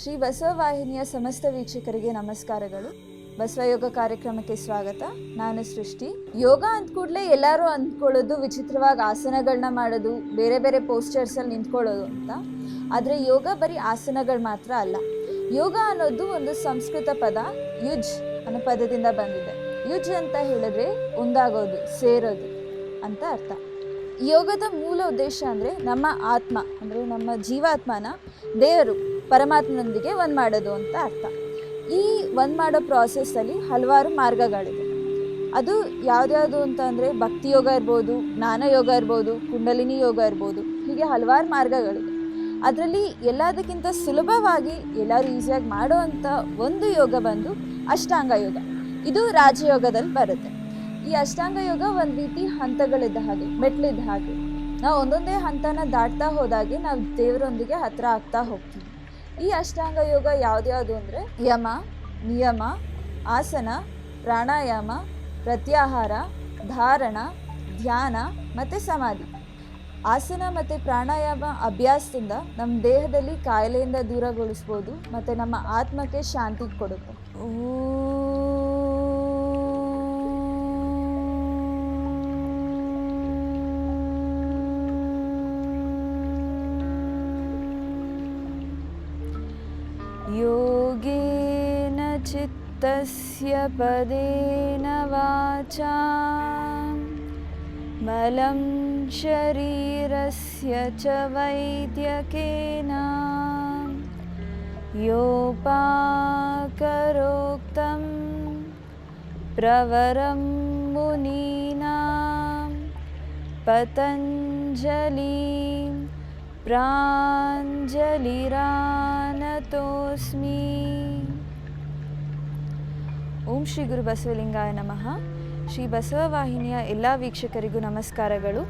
ಶ್ರೀ ಬಸವವಾಹಿನಿಯ ಸಮಸ್ತ ವೀಕ್ಷಕರಿಗೆ ನಮಸ್ಕಾರಗಳು. ಬಸವಯೋಗ ಕಾರ್ಯಕ್ರಮಕ್ಕೆ ಸ್ವಾಗತ. ನಾನು ಸೃಷ್ಟಿ. ಯೋಗ ಅಂದ ಕೂಡಲೇ ಎಲ್ಲರೂ ಅಂದ್ಕೊಳ್ಳೋದು, ವಿಚಿತ್ರವಾಗಿ ಆಸನಗಳನ್ನ ಮಾಡೋದು, ಬೇರೆ ಬೇರೆ ಪೋಸ್ಟರ್ಸಲ್ಲಿ ನಿಂತ್ಕೊಳ್ಳೋದು ಅಂತ. ಆದರೆ ಯೋಗ ಬರೀ ಆಸನಗಳು ಮಾತ್ರ ಅಲ್ಲ. ಯೋಗ ಅನ್ನೋದು ಒಂದು ಸಂಸ್ಕೃತ ಪದ, ಯುಜ್ ಅನ್ನೋ ಪದದಿಂದ ಬಂದಿದೆ. ಯುಜ್ ಅಂತ ಹೇಳಿದ್ರೆ ಒಂದಾಗೋದು, ಸೇರೋದು ಅಂತ ಅರ್ಥ. ಯೋಗದ ಮೂಲ ಉದ್ದೇಶ ಅಂದರೆ ನಮ್ಮ ಆತ್ಮ, ಅಂದರೆ ನಮ್ಮ ಜೀವಾತ್ಮನ ದೇವರು. ಪರಮಾತ್ಮನೊಂದಿಗೆ ಒಂದು ಮಾಡೋದು ಅಂತ ಅರ್ಥ. ಈ ಒಂದು ಮಾಡೋ ಪ್ರಾಸೆಸ್ಸಲ್ಲಿ ಹಲವಾರು ಮಾರ್ಗಗಳಿದೆ. ಅದು ಯಾವುದ್ಯಾವುದು ಅಂತ ಅಂದರೆ ಭಕ್ತಿ ಯೋಗ ಇರ್ಬೋದು, ಜ್ಞಾನ ಯೋಗ ಇರ್ಬೋದು, ಕುಂಡಲಿನಿ ಯೋಗ ಇರ್ಬೋದು, ಹೀಗೆ ಹಲವಾರು ಮಾರ್ಗಗಳಿದೆ. ಅದರಲ್ಲಿ ಎಲ್ಲದಕ್ಕಿಂತ ಸುಲಭವಾಗಿ ಎಲ್ಲರೂ ಈಸಿಯಾಗಿ ಮಾಡುವಂಥ ಒಂದು ಯೋಗ ಬಂದು ಅಷ್ಟಾಂಗ ಯೋಗ. ಇದು ರಾಜಯೋಗದಲ್ಲಿ ಬರುತ್ತೆ. ಈ ಅಷ್ಟಾಂಗ ಯೋಗ ಒಂದು ರೀತಿ ಹಂತಗಳಿದ್ದ ಹಾಗೆ, ಮೆಟ್ಲಿದ್ದ ಹಾಗೆ. ನಾವು ಒಂದೊಂದೇ ಹಂತನ ದಾಟ್ತಾ ಹೋದಾಗೆ ನಾವು ದೇವರೊಂದಿಗೆ ಹತ್ರ ಆಗ್ತಾ ಹೋಗ್ತೀವಿ. ಈ ಅಷ್ಟಾಂಗ ಯೋಗ ಯಾವ್ದ್ಯಾವುದು ಅಂದರೆ ಯಮ, ನಿಯಮ, ಆಸನ, ಪ್ರಾಣಾಯಾಮ, ಪ್ರತ್ಯಾಹಾರ, ಧಾರಣ, ಧ್ಯಾನ ಮತ್ತು ಸಮಾಧಿ. ಆಸನ ಮತ್ತು ಪ್ರಾಣಾಯಾಮ ಅಭ್ಯಾಸದಿಂದ ನಮ್ಮ ದೇಹದಲ್ಲಿ ಕಾಯಿಲೆಯಿಂದ ದೂರಗೊಳಿಸ್ಬೋದು ಮತ್ತು ನಮ್ಮ ಆತ್ಮಕ್ಕೆ ಶಾಂತಿ ಕೊಡುತ್ತೆ. ಓ तस्य पदेन वाचा। बलं शरीरस्य च वैद्यकेन। योपाकरोक्तं प्रवरं मुनीनां। पतञ्जलिं प्राञ्जलिरानतोऽस्मि। ಓಂ ಶ್ರೀ ಗುರು ಬಸವಲಿಂಗಾಯ ನಮಃ. ಶ್ರೀ ಬಸವ ವಾಹಿನಿಯ ಎಲ್ಲ ವೀಕ್ಷಕರಿಗೂ ನಮಸ್ಕಾರಗಳು.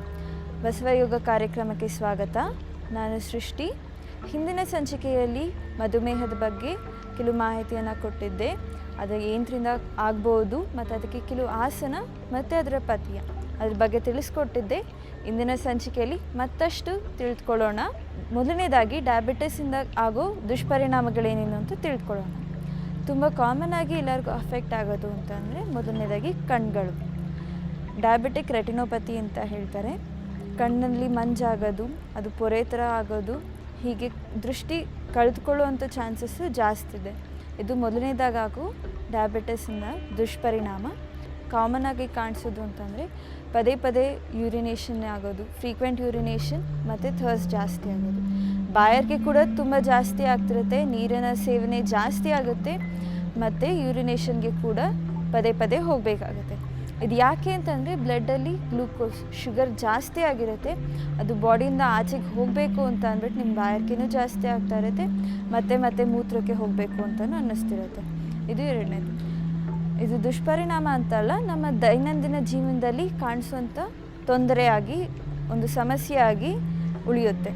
ಬಸವಯೋಗ ಕಾರ್ಯಕ್ರಮಕ್ಕೆ ಸ್ವಾಗತ. ನಾನು ಸೃಷ್ಟಿ. ಹಿಂದಿನ ಸಂಚಿಕೆಯಲ್ಲಿ ಮಧುಮೇಹದ ಬಗ್ಗೆ ಕೆಲವು ಮಾಹಿತಿಯನ್ನು ಕೊಟ್ಟಿದ್ದೆ. ಅದು ಏನರಿಂದ ಆಗ್ಬೋದು, ಮತ್ತು ಅದಕ್ಕೆ ಕೆಲವು ಆಸನ, ಮತ್ತು ಅದರ ಪತಿಯ. ಅದ್ರ ಬಗ್ಗೆ ತಿಳಿಸ್ಕೊಟ್ಟಿದ್ದೆ. ಇಂದಿನ ಸಂಚಿಕೆಯಲ್ಲಿ ಮತ್ತಷ್ಟು ತಿಳಿದುಕೊಳ್ಳೋಣ ಮೊದಲನೇದಾಗಿ ಡಯಾಬಿಟಿಸಿಂದ ಆಗೋ ದುಷ್ಪರಿಣಾಮಗಳೇನೇನು ಅಂತ ತಿಳ್ಕೊಳ್ಳೋಣ ತುಂಬ ಕಾಮನ್ ಆಗಿ ಎಲ್ಲರಿಗೂ ಅಫೆಕ್ಟ್ ಆಗೋದು ಅಂತಂದರೆ ಮೊದಲನೇದಾಗಿ ಕಣ್ಗಳು. ಡಯಾಬಿಟಿಕ್ ರೆಟಿನೋಪತಿ ಅಂತ ಹೇಳ್ತಾರೆ. ಕಣ್ಣಲ್ಲಿ ಮಂಜಾಗೋದು, ಅದು ಪೊರೆ ಥರ ಆಗೋದು, ಹೀಗೆ ದೃಷ್ಟಿ ಕಳೆದುಕೊಳ್ಳುವಂಥ ಚಾನ್ಸಸ್ ಜಾಸ್ತಿ ಇದೆ. ಇದು ಮೊದಲನೇದಾಗೂ ಆಗೋ ಡಯಾಬಿಟಿಸಿಂದ ದುಷ್ಪರಿಣಾಮ. ಕಾಮನ್ ಆಗಿ ಕಾಣಿಸೋದು ಅಂತಂದರೆ ಪದೇ ಪದೇ ಯೂರಿನೇಷನ್ ಆಗೋದು ಫ್ರೀಕ್ವೆಂಟ್ ಯೂರಿನೇಷನ್ ಮತ್ತು ಥರ್ಸ್ ಜಾಸ್ತಿ ಆಗೋದು. ಬಾಯಾರಿಕೆ ಕೂಡ ತುಂಬ ಜಾಸ್ತಿ ಆಗ್ತಿರುತ್ತೆ, ನೀರಿನ ಸೇವನೆ ಜಾಸ್ತಿ ಆಗುತ್ತೆ, ಮತ್ತು ಯೂರಿನೇಷನ್ಗೆ ಕೂಡ ಪದೇ ಪದೇ ಹೋಗಬೇಕಾಗುತ್ತೆ. ಇದು ಯಾಕೆ ಅಂತಂದರೆ ಬ್ಲಡ್ಡಲ್ಲಿ ಗ್ಲೂಕೋಸ್ ಶುಗರ್ ಜಾಸ್ತಿ ಆಗಿರುತ್ತೆ, ಅದು ಬಾಡಿಯಿಂದ ಆಚೆಗೆ ಹೋಗಬೇಕು ಅಂತ ಅಂದ್ಬಿಟ್ಟು ನಿಮ್ಮ ಬಾಯಾರಿಕೆನೂ ಜಾಸ್ತಿ ಆಗ್ತಾ ಇರುತ್ತೆ, ಮತ್ತೆ ಮತ್ತೆ ಮೂತ್ರಕ್ಕೆ ಹೋಗಬೇಕು ಅಂತಲೂ ಅನ್ನಿಸ್ತಿರುತ್ತೆ. ಇದು ಎರಡನೇದು. ಇದು ದುಷ್ಪರಿಣಾಮ ಅಂತಲ್ಲ, ನಮ್ಮ ದೈನಂದಿನ ಜೀವನದಲ್ಲಿ ಕಾಣಿಸುವಂಥ ತೊಂದರೆಯಾಗಿ, ಒಂದು ಸಮಸ್ಯೆಯಾಗಿ ಉಳಿಯುತ್ತೆ.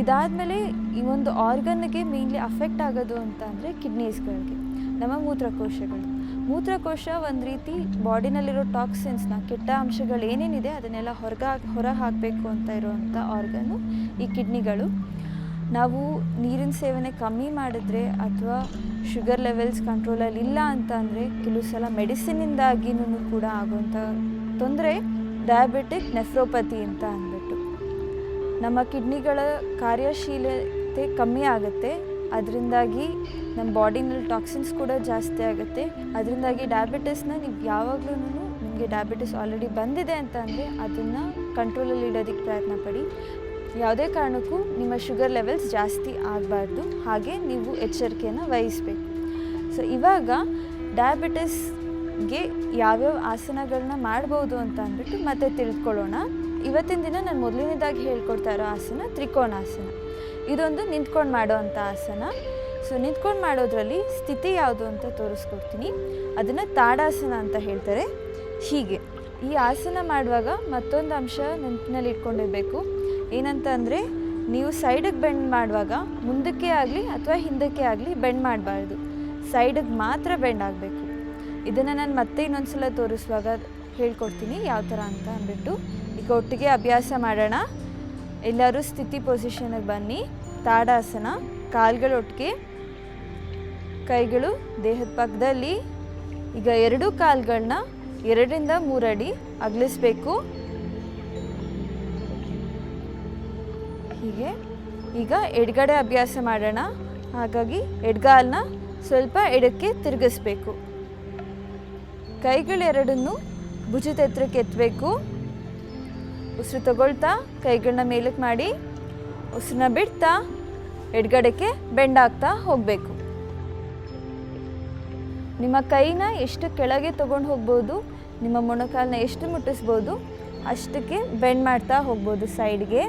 ಇದಾದಮೇಲೆ ಈ ಒಂದು ಆರ್ಗನ್ಗೆ ಮೇನ್ಲಿ ಅಫೆಕ್ಟ್ ಆಗೋದು ಅಂತ ಅಂದರೆ ಕಿಡ್ನೀಸ್ಗಳಿಗೆ, ನಮ್ಮ ಮೂತ್ರಕೋಶಗಳು. ಮೂತ್ರಕೋಶ ಒಂದು ರೀತಿ ಬಾಡಿನಲ್ಲಿರೋ ಟಾಕ್ಸಿನ್ಸ್ನ ಕೆಟ್ಟ ಅಂಶಗಳು ಏನೇನಿದೆ ಅದನ್ನೆಲ್ಲ ಹೊರಗ ಹೊರ ಹಾಕಬೇಕು ಅಂತ ಇರುವಂಥ ಆರ್ಗನ್ನು ಈ ಕಿಡ್ನಿಗಳು. ನಾವು ನೀರಿನ ಸೇವನೆ ಕಮ್ಮಿ ಮಾಡಿದ್ರೆ ಅಥವಾ ಶುಗರ್ ಲೆವೆಲ್ಸ್ ಕಂಟ್ರೋಲಲ್ಲಿ ಇಲ್ಲ ಅಂತ ಅಂದರೆ ಕೆಲವು ಸಲ ಮೆಡಿಸಿನಿಂದಾಗಿನೂ ಕೂಡ ಆಗುವಂಥ ತೊಂದರೆ, ಡಯಾಬಿಟಿಕ್, ನೆಫ್ರೋಪತಿ ಅಂತ ಅಂದ್ಬಿಟ್ಟು ನಮ್ಮ ಕಿಡ್ನಿಗಳ ಕಾರ್ಯಶೀಲತೆ ಕಮ್ಮಿ ಆಗುತ್ತೆ. ಅದರಿಂದಾಗಿ ನಮ್ಮ ಬಾಡಿನಲ್ಲಿ ಟಾಕ್ಸಿನ್ಸ್ ಕೂಡ ಜಾಸ್ತಿ ಆಗುತ್ತೆ. ಅದರಿಂದಾಗಿ ಡಯಾಬಿಟಿಸ್ನ ನೀವು ಯಾವಾಗಲೂ ನಿಮಗೆ ಡಯಾಬಿಟಿಸ್ ಆಲ್ರೆಡಿ ಬಂದಿದೆ ಅಂತ ಅಂದರೆ ಅದನ್ನು ಕಂಟ್ರೋಲಲ್ಲಿ ಇಡೋದಕ್ಕೆ ಪ್ರಯತ್ನ ಪಡಿ. ಯಾವುದೇ ಕಾರಣಕ್ಕೂ ನಿಮ್ಮ ಶುಗರ್ ಲೆವೆಲ್ಸ್ ಜಾಸ್ತಿ ಆಗಬಾರ್ದು. ಹಾಗೆ ನೀವು ಎಚ್ಚರಿಕೆಯನ್ನು ವಹಿಸಬೇಕು. ಸೊ ಇವಾಗ ಡಯಾಬಿಟಿಸ್ಗೆ ಯಾವ್ಯಾವ ಆಸನಗಳನ್ನ ಮಾಡ್ಬೋದು ಅಂತ ಅಂದ್ಬಿಟ್ಟು ಮತ್ತೆ ತಿಳ್ಕೊಳ್ಳೋಣ. ಇವತ್ತಿನ ದಿನ ನಾನು ಮೊದಲನೇದಾಗಿ ಹೇಳ್ಕೊಡ್ತಾ ಇರೋ ಆಸನ ತ್ರಿಕೋಣಾಸನ. ಇದೊಂದು ನಿಂತ್ಕೊಂಡು ಮಾಡೋ ಅಂಥ ಆಸನ. ಸೊ ನಿಂತ್ಕೊಂಡು ಮಾಡೋದ್ರಲ್ಲಿ ಸ್ಥಿತಿ ಯಾವುದು ಅಂತ ತೋರಿಸ್ಕೊಡ್ತೀನಿ. ಅದನ್ನು ತಾಡಾಸನ ಅಂತ ಹೇಳ್ತಾರೆ. ಹೀಗೆ, ಈ ಆಸನ ಮಾಡುವಾಗ ಮತ್ತೊಂದು ಅಂಶ ನೆನಪಿನಲ್ಲಿ ಇಟ್ಕೊಂಡಿರಬೇಕು. ಏನಂತ ಅಂದರೆ, ನೀವು ಸೈಡಿಗೆ ಬೆಂಡ್ ಮಾಡುವಾಗ ಮುಂದಕ್ಕೆ ಆಗಲಿ ಅಥವಾ ಹಿಂದಕ್ಕೆ ಆಗಲಿ ಬೆಂಡ್ ಮಾಡಬಾರ್ದು. ಸೈಡಿಗೆ ಮಾತ್ರ ಬೆಂಡ್ ಆಗಬೇಕು. ಇದನ್ನು ನಾನು ಮತ್ತೆ ಇನ್ನೊಂದು ಸಲ ತೋರಿಸುವಾಗ ಹೇಳ್ಕೊಡ್ತೀನಿ ಯಾವ ಥರ ಅಂತ ಅಂದ್ಬಿಟ್ಟು. ಈಗ ಒಟ್ಟಿಗೆ ಅಭ್ಯಾಸ ಮಾಡೋಣ. ಎಲ್ಲರೂ ಸ್ಥಿತಿ ಪೊಸಿಷನಿಗೆ ಬನ್ನಿ. ತಾಡಾಸನ, ಕಾಲ್ಗಳೊಟ್ಟಿಗೆ. ಕೈಗಳು ದೇಹದ ಪಕ್ಕದಲ್ಲಿ. ಈಗ ಎರಡೂ ಕಾಲುಗಳನ್ನ ಎರಡರಿಂದ ಮೂರಡಿ ಅಗಲಿಸ್ಬೇಕು. ಹೀಗೆ. ಈಗ ಎಡಗಡೆ ಅಭ್ಯಾಸ ಮಾಡೋಣ. ಹಾಗಾಗಿ ಎಡ್ಗಾಲನ್ನ ಸ್ವಲ್ಪ ಎಡಕ್ಕೆ ತಿರುಗಿಸ್ಬೇಕು. ಕೈಗಳೆರಡನ್ನು ಭುಜದ ಎತ್ತರಕ್ಕೆ ಎತ್ತಬೇಕು. ಉಸಿರು ತಗೊಳ್ತಾ ಕೈಗಳನ್ನ ಮೇಲಕ್ಕೆ ಮಾಡಿ ಉಸಿರನ್ನ ಬಿಡ್ತಾ, ಎಡಗಡೆಗೆ ಬೆಂಡಾಗ್ತಾ ಹೋಗಬೇಕು. ನಿಮ್ಮ ಕೈನ ಎಷ್ಟು ಕೆಳಗೆ ತಗೊಂಡು ಹೋಗ್ಬೋದು, ನಿಮ್ಮ ಮೊಣಕಾಲನ್ನ ಎಷ್ಟು ಮುಟ್ಟಿಸ್ಬೋದು, ಅಷ್ಟಕ್ಕೆ ಬೆಂಡ್ ಮಾಡ್ತಾ ಹೋಗ್ಬೋದು ಸೈಡ್ಗೆ.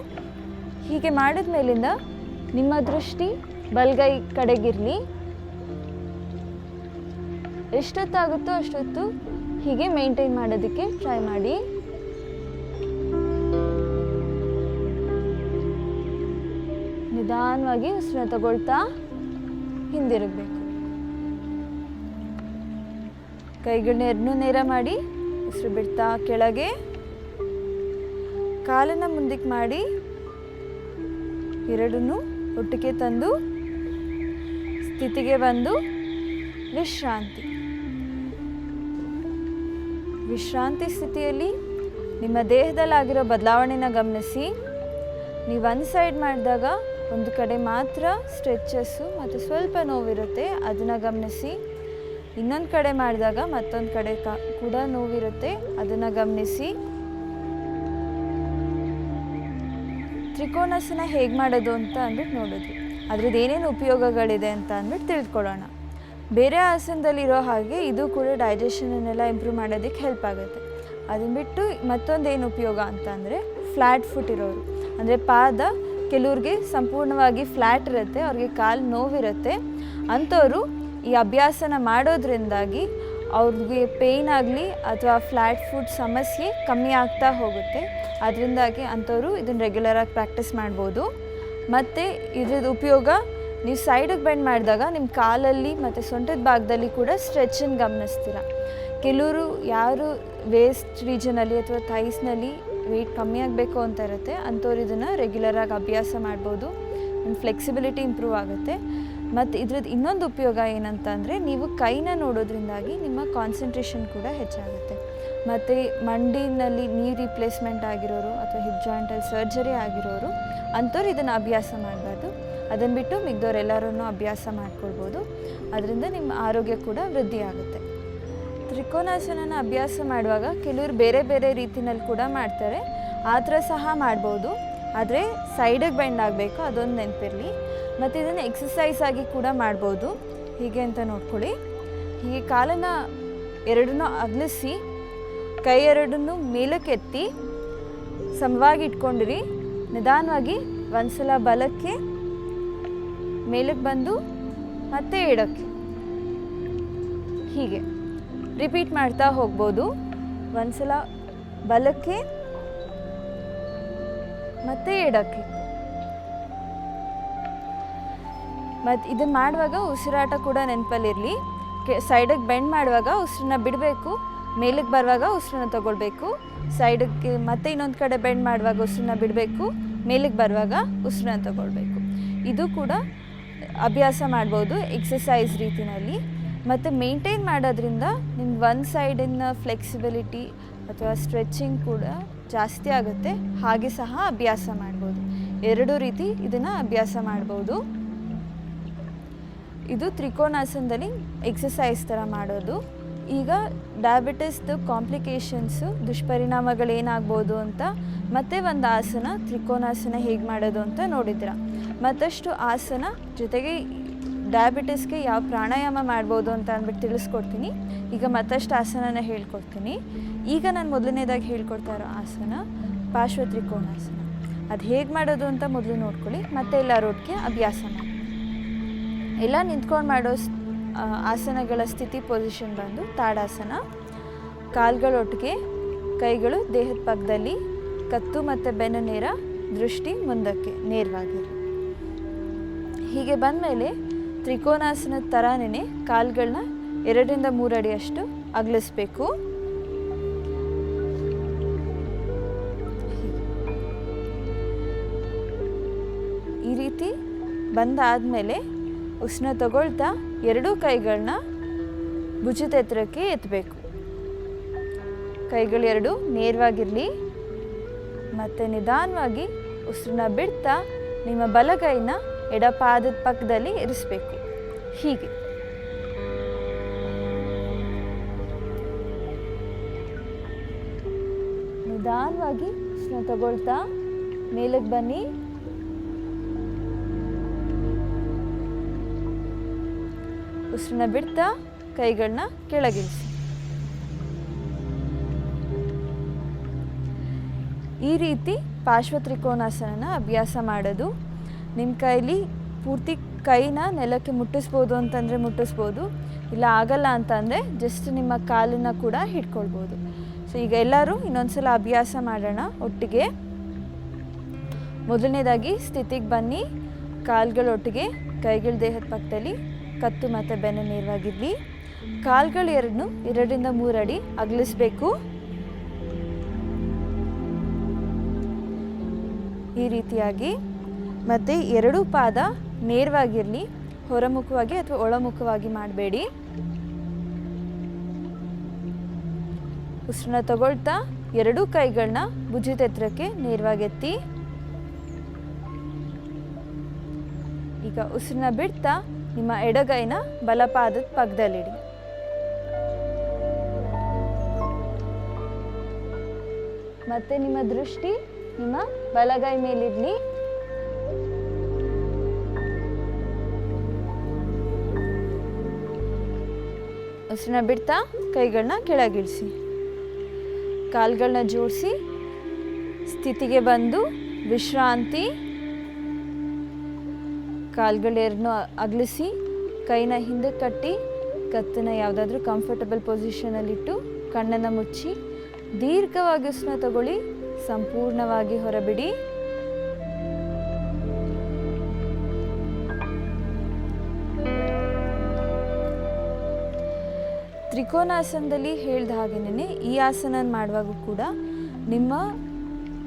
ಹೀಗೆ ಮಾಡಿದ ಮೇಲಿಂದ ನಿಮ್ಮ ದೃಷ್ಟಿ ಬಲಗೈ ಕಡೆಗಿರಲಿ. ಎಷ್ಟೊತ್ತಾಗುತ್ತೋ ಅಷ್ಟೊತ್ತು ಹೀಗೆ ಮೇಂಟೈನ್ ಮಾಡೋದಕ್ಕೆ ಟ್ರೈ ಮಾಡಿ. ನಿಧಾನವಾಗಿ ಉಸಿರನ್ನ ತಗೊಳ್ತಾ ಹಿಂದಿರುಗಬೇಕು. ಕೈಗಳನ್ನ ಎರಡನ್ನೂ ನೇರ ಮಾಡಿ ಉಸಿರು ಬಿಡ್ತಾ ಕೆಳಗೆ. ಕಾಲನ್ನು ಮುಂದಕ್ಕೆ ಮಾಡಿ ಎರಡನ್ನು ಒಟ್ಟಿಗೆ ತಂದು ಸ್ಥಿತಿಗೆ ಬಂದು ವಿಶ್ರಾಂತಿ. ವಿಶ್ರಾಂತಿ ಸ್ಥಿತಿಯಲ್ಲಿ ನಿಮ್ಮ ದೇಹದಲ್ಲಾಗಿರೋ ಬದಲಾವಣೆನ ಗಮನಿಸಿ. ನೀವು ಒಂದು ಸೈಡ್ ಮಾಡಿದಾಗ ಒಂದು ಕಡೆ ಮಾತ್ರ ಸ್ಟ್ರೆಚಸ್ಸು ಮತ್ತು ಸ್ವಲ್ಪ ನೋವಿರುತ್ತೆ, ಅದನ್ನು ಗಮನಿಸಿ. ಇನ್ನೊಂದು ಕಡೆ ಮಾಡಿದಾಗ ಮತ್ತೊಂದು ಕಡೆ ಕೂಡ ನೋವಿರುತ್ತೆ, ಅದನ್ನು ಗಮನಿಸಿ. ತ್ರಿಕೋನಾಸನ ಹೇಗೆ ಮಾಡೋದು ಅಂತ ಅಂದ್ಬಿಟ್ಟು ನೋಡೋದು. ಅದ್ರದ್ದು ಏನೇನು ಉಪಯೋಗಗಳಿದೆ ಅಂತ ಅಂದ್ಬಿಟ್ಟು ತಿಳ್ಕೊಳ್ಳೋಣ. ಬೇರೆ ಆಸನದಲ್ಲಿರೋ ಹಾಗೆ ಇದು ಕೂಡ ಡೈಜೆಷನನ್ನೆಲ್ಲ ಇಂಪ್ರೂವ್ ಮಾಡೋದಕ್ಕೆ ಹೆಲ್ಪ್ ಆಗುತ್ತೆ. ಅದನ್ನ ಬಿಟ್ಟು ಮತ್ತೊಂದು ಏನು ಉಪಯೋಗ ಅಂತ ಅಂದರೆ ಫ್ಲ್ಯಾಟ್ ಫುಟ್ ಇರೋರು. ಅಂದರೆ ಪಾದ ಕೆಲವ್ರಿಗೆ ಸಂಪೂರ್ಣವಾಗಿ ಫ್ಲ್ಯಾಟ್ ಇರುತ್ತೆ, ಅವ್ರಿಗೆ ಕಾಲು ನೋವಿರುತ್ತೆ. ಅಂಥವರು ಈ ಅಭ್ಯಾಸನ ಮಾಡೋದ್ರಿಂದಾಗಿ ಅವ್ರಿಗೆ ಪೇಯ್ನ್ ಆಗಲಿ ಅಥವಾ ಫ್ಲ್ಯಾಟ್ ಫುಡ್ ಸಮಸ್ಯೆ ಕಮ್ಮಿ ಆಗ್ತಾ ಹೋಗುತ್ತೆ. ಅದರಿಂದಾಗಿ ಅಂಥವರು ಇದನ್ನು ರೆಗ್ಯುಲರಾಗಿ ಪ್ರಾಕ್ಟೀಸ್ ಮಾಡ್ಬೋದು. ಮತ್ತು ಇದ್ರದ್ದು ಉಪಯೋಗ, ನೀವು ಸೈಡಿಗೆ ಬೆಂಡ್ ಮಾಡಿದಾಗ ನಿಮ್ಮ ಕಾಲಲ್ಲಿ ಮತ್ತು ಸೊಂಟದ ಭಾಗದಲ್ಲಿ ಕೂಡ ಸ್ಟ್ರೆಚನ್ನು ಗಮನಿಸ್ತೀರ. ಕೆಲವರು ಯಾರು ವೇಸ್ಟ್ ರೀಜನಲ್ಲಿ ಅಥವಾ ಥೈಸ್ನಲ್ಲಿ ವೆಯ್ಟ್ ಕಮ್ಮಿ ಆಗಬೇಕು ಅಂತ ಇರುತ್ತೆ, ಅಂಥವ್ರು ಇದನ್ನು ರೆಗ್ಯುಲರಾಗಿ ಅಭ್ಯಾಸ ಮಾಡ್ಬೋದು ನಿಮ್ಮ ಫ್ಲೆಕ್ಸಿಬಿಲಿಟಿ ಇಂಪ್ರೂವ್ ಆಗುತ್ತೆ. ಮತ್ತು ಇದ್ರದ್ದು ಇನ್ನೊಂದು ಉಪಯೋಗ ಏನಂತ ಅಂದರೆ, ನೀವು ಕೈನ ನೋಡೋದ್ರಿಂದಾಗಿ ನಿಮ್ಮ ಕಾನ್ಸಂಟ್ರೇಷನ್ ಕೂಡ ಹೆಚ್ಚಾಗುತ್ತೆ. ಮತ್ತು ಮಂಡಿನಲ್ಲಿ ನೀ ರಿಪ್ಲೇಸ್ಮೆಂಟ್ ಆಗಿರೋರು ಅಥವಾ ಹಿಪ್ ಜಾಯಿಂಟಲ್ಲಿ ಸರ್ಜರಿ ಆಗಿರೋರು, ಅಂಥವ್ರು ಇದನ್ನು ಅಭ್ಯಾಸ ಮಾಡಬಾರ್ದು. ಅದನ್ನು ಬಿಟ್ಟು ಮಿಗ್ದವ್ರೆಲ್ಲರೂ ಅಭ್ಯಾಸ ಮಾಡ್ಕೊಳ್ಬೋದು. ಅದರಿಂದ ನಿಮ್ಮ ಆರೋಗ್ಯ ಕೂಡ ವೃದ್ಧಿ ಆಗುತ್ತೆ. ತ್ರಿಕೋನಾಸನನ ಅಭ್ಯಾಸ ಮಾಡುವಾಗ ಕೆಲವರು ಬೇರೆ ಬೇರೆ ರೀತಿಯಲ್ಲಿ ಕೂಡ ಮಾಡ್ತಾರೆ. ಆ ಥರ ಸಹ ಮಾಡ್ಬೋದು. ಆದರೆ ಸೈಡಿಗೆ ಬೆಂಡ್ ಆಗಬೇಕು, ಅದೊಂದು ನೆನಪಿರಲಿ. ಮತ್ತು ಇದನ್ನು ಎಕ್ಸಸೈಸ್ ಆಗಿ ಕೂಡ ಮಾಡ್ಬೋದು. ಹೀಗೆ ಅಂತ ನೋಡ್ಕೊಳ್ಳಿ. ಹೀಗೆ ಕಾಲನ್ನು ಎರಡನ್ನೂ ಅಗಲಿಸಿ, ಕೈ ಎರಡನ್ನು ಮೇಲಕ್ಕೆ ಎತ್ತಿ, ಸಮವಾಗಿ ಇಟ್ಕೊಂಡಿರಿ. ನಿಧಾನವಾಗಿ ಒಂದ್ಸಲ ಬಲಕ್ಕೆ, ಮೇಲಕ್ಕೆ ಬಂದು ಮತ್ತೆ ಇಡೋಕ್ಕೆ ಹೀಗೆ. ರಿಪೀಟ್ ಮಾಡ್ತಾ ಹೋಗ್ಬೋದು. ಒಂದ್ಸಲ ಬಲಕ್ಕೆ ಮತ್ತೆ ಎಡಕ್ಕೆ. ಮತ್ತು ಇದನ್ನು ಮಾಡುವಾಗ ಉಸಿರಾಟ ಕೂಡ ನೆನಪಲ್ಲಿರಲಿ. ಕೆ ಸೈಡಿಗೆ ಬೆಂಡ್ ಮಾಡುವಾಗ ಉಸಿರನ್ನ ಬಿಡಬೇಕು. ಮೇಲಕ್ಕೆ ಬರುವಾಗ ಉಸಿರನ್ನ ತಗೊಳ್ಬೇಕು. ಸೈಡಿಗೆ ಮತ್ತೆ ಇನ್ನೊಂದು ಕಡೆ ಬೆಂಡ್ ಮಾಡುವಾಗ ಉಸಿರನ್ನ ಬಿಡಬೇಕು. ಮೇಲಕ್ಕೆ ಬರುವಾಗ ಉಸಿರನ್ನ ತಗೊಳ್ಬೇಕು. ಇದು ಕೂಡ ಅಭ್ಯಾಸ ಮಾಡ್ಬೋದು ಎಕ್ಸಸೈಸ್ ರೀತಿಯಲ್ಲಿ ಮತ್ತು ಮೇಂಟೈನ್ ಮಾಡೋದ್ರಿಂದ ನಿಮ್ಗೆ ಒಂದು ಸೈಡಿನ ಫ್ಲೆಕ್ಸಿಬಿಲಿಟಿ ಅಥವಾ ಸ್ಟ್ರೆಚಿಂಗ್ ಕೂಡ ಜಾಸ್ತಿ ಆಗುತ್ತೆ. ಹಾಗೆ ಸಹ ಅಭ್ಯಾಸ ಮಾಡ್ಬೋದು. ಎರಡೂ ರೀತಿ ಇದನ್ನು ಅಭ್ಯಾಸ ಮಾಡ್ಬೋದು. ಇದು ತ್ರಿಕೋನಾಸನದಲ್ಲಿ ಎಕ್ಸಸೈಸ್ ಥರ ಮಾಡೋದು. ಈಗ ಡಯಾಬಿಟಿಸ್ದು ಕಾಂಪ್ಲಿಕೇಶನ್ಸು ದುಷ್ಪರಿಣಾಮಗಳೇನಾಗ್ಬೋದು ಅಂತ ಮತ್ತೆ ಒಂದು ಆಸನ ತ್ರಿಕೋನಾಸನ ಹೇಗೆ ಮಾಡೋದು ಅಂತ ನೋಡಿದ್ರ ಮತ್ತಷ್ಟು ಆಸನ ಜೊತೆಗೆ ಡಯಾಬಿಟಿಸ್ಗೆ ಯಾವ ಪ್ರಾಣಾಯಾಮ ಮಾಡ್ಬೋದು ಅಂತ ಅಂದ್ಬಿಟ್ಟು ತಿಳಿಸ್ಕೊಡ್ತೀನಿ. ಈಗ ಮತ್ತಷ್ಟು ಆಸನನ ಹೇಳ್ಕೊಡ್ತೀನಿ. ಈಗ ನಾನು ಮೊದಲನೇದಾಗಿ ಹೇಳ್ಕೊಡ್ತಾ ಇರೋ ಆಸನ ಪಾರ್ಶ್ವ ತ್ರಿಕೋಣಾಸನ ಅದು ಹೇಗೆ ಮಾಡೋದು ಅಂತ ಮೊದಲು ನೋಡ್ಕೊಳ್ಳಿ, ಮತ್ತೆ ಎಲ್ಲರೊಟ್ಟಿಗೆ ಅಭ್ಯಾಸ ಮಾಡಿ ಎಲ್ಲ ನಿಂತ್ಕೊಂಡು ಮಾಡೋ ಆಸನಗಳ ಸ್ಥಿತಿ ಪೊಸಿಷನ್ ಬಂದು ತಾಡಾಸನ. ಕಾಲ್ಗಳೊಟ್ಟಿಗೆ ಕೈಗಳು ದೇಹದ ಪಕ್ಕದಲ್ಲಿ, ಕತ್ತು ಮತ್ತು ಬೆನ್ನು ನೇರ ದೃಷ್ಟಿ ಮುಂದಕ್ಕೆ ನೇರವಾಗಿ. ಹೀಗೆ ಬಂದಮೇಲೆ ತ್ರಿಕೋನಾಸನದ ಥರನೇ ಕಾಲುಗಳನ್ನ ಎರಡರಿಂದ ಮೂರು ಅಡಿಯಷ್ಟು ಅಗಲಿಸ್ಬೇಕು. ಈ ರೀತಿ ಬಂದಾದಮೇಲೆ ಉಷ್ಣ ತಗೊಳ್ತಾ ಎರಡೂ ಕೈಗಳನ್ನ ಭುಜದ ಎತ್ತರಕ್ಕೆ ಎತ್ತಬೇಕು ಕೈಗಳೆರಡು ನೇರವಾಗಿರಲಿ, ಮತ್ತು ನಿಧಾನವಾಗಿ ಉಸಿರನ್ನ ಬಿಡ್ತಾ ನಿಮ್ಮ ಬಲಗೈನ ಎಡಪಾದದ ಪಕ್ಕದಲ್ಲಿ ಇರಿಸ್ಬೇಕು. ಹೀಗೆ. ನಿಧಾನವಾಗಿ ತಗೊಳ್ತಾ ಮೇಲಕ್ಕೆ ಬನ್ನಿ. ಉಸಿರನ್ನ ಬಿಡ್ತಾ ಕೈಗಳನ್ನ ಕೆಳಗಿಳಿಸಿ. ಈ ರೀತಿ ಪಾರ್ಶ್ವ ತ್ರಿಕೋನಾಸನನ ಅಭ್ಯಾಸ ಮಾಡೋದು ನಿಮ್ಮ ಕೈಲಿ ಪೂರ್ತಿ ಕೈನ ನೆಲಕ್ಕೆ ಮುಟ್ಟಿಸ್ಬೋದು ಅಂತಂದರೆ ಮುಟ್ಟಿಸ್ಬೋದು, ಇಲ್ಲ ಆಗಲ್ಲ ಅಂತಂದರೆ ಜಸ್ಟ್ ನಿಮ್ಮ ಕಾಲನ್ನು ಕೂಡ ಹಿಡ್ಕೊಳ್ಬೋದು. ಸೊ ಈಗ ಎಲ್ಲರೂ ಇನ್ನೊಂದ್ಸಲ ಅಭ್ಯಾಸ ಮಾಡೋಣ ಒಟ್ಟಿಗೆ. ಮೊದಲನೇದಾಗಿ ಸ್ಥಿತಿಗೆ ಬನ್ನಿ, ಕಾಲುಗಳೊಟ್ಟಿಗೆ ಕೈಗಳ ದೇಹದ ಪಕ್ಕದಲ್ಲಿ ಕತ್ತು ಮತ್ತು ಬೆನ್ನು ನೇರವಾಗಿರಲಿ. ಕಾಲುಗಳು ಎರಡನ್ನೂ ಎರಡರಿಂದ ಮೂರು ಅಡಿ ಅಗಲಿಸ್ಬೇಕು. ಈ ರೀತಿಯಾಗಿ ಮತ್ತು ಎರಡೂ ಪಾದ ನೇರವಾಗಿರಲಿ, ಹೊರಮುಖವಾಗಿ ಅಥವಾ ಒಳಮುಖವಾಗಿ ಮಾಡಬೇಡಿ. ಉಸಿರನ್ನ ತಗೊಳ್ತಾ ಎರಡೂ ಕೈಗಳನ್ನ ಭುಜ ಎತ್ತರಕ್ಕೆ ನೇರವಾಗೆತ್ತಿ ಈಗ ಉಸಿರನ್ನ ಬಿಡ್ತಾ ನಿಮ್ಮ ಎಡಗೈನ ಬಲಪಾದದ ಪಕ್ಕದಲ್ಲಿಡಿ. ಮತ್ತೆ ನಿಮ್ಮ ದೃಷ್ಟಿ ನಿಮ್ಮ ಬಲಗೈ ಮೇಲಿರಲಿ. ಉಸಿರನ್ನ ಬಿಡ್ತಾ ಕೈಗಳನ್ನ ಕೆಳಗಿಳಿಸಿ. ಕಾಲುಗಳನ್ನ ಜೋಡಿಸಿ, ಸ್ಥಿತಿಗೆ ಬಂದು ವಿಶ್ರಾಂತಿ ಕಾಲುಗಳೆರಡನ್ನೂ ಅಗಲಿಸಿ, ಕೈನ ಹಿಂದೆ ಕಟ್ಟಿ, ಕತ್ತನ್ನ ಯಾವುದಾದ್ರೂ ಕಂಫರ್ಟಬಲ್ ಪೊಸಿಷನಲ್ಲಿಟ್ಟು ಕಣ್ಣನ್ನು ಮುಚ್ಚಿ, ದೀರ್ಘವಾಗಿ ಉಸಿರನ್ನ ತಗೊಳ್ಳಿ, ಸಂಪೂರ್ಣವಾಗಿ ಹೊರಬಿಡಿ. ತ್ರಿಕೋನಾಸನದಲ್ಲಿ ಹೇಳ್ದ ಹಾಗೇನೆ ಈ ಆಸನ ಮಾಡುವಾಗ ಕೂಡ ನಿಮ್ಮ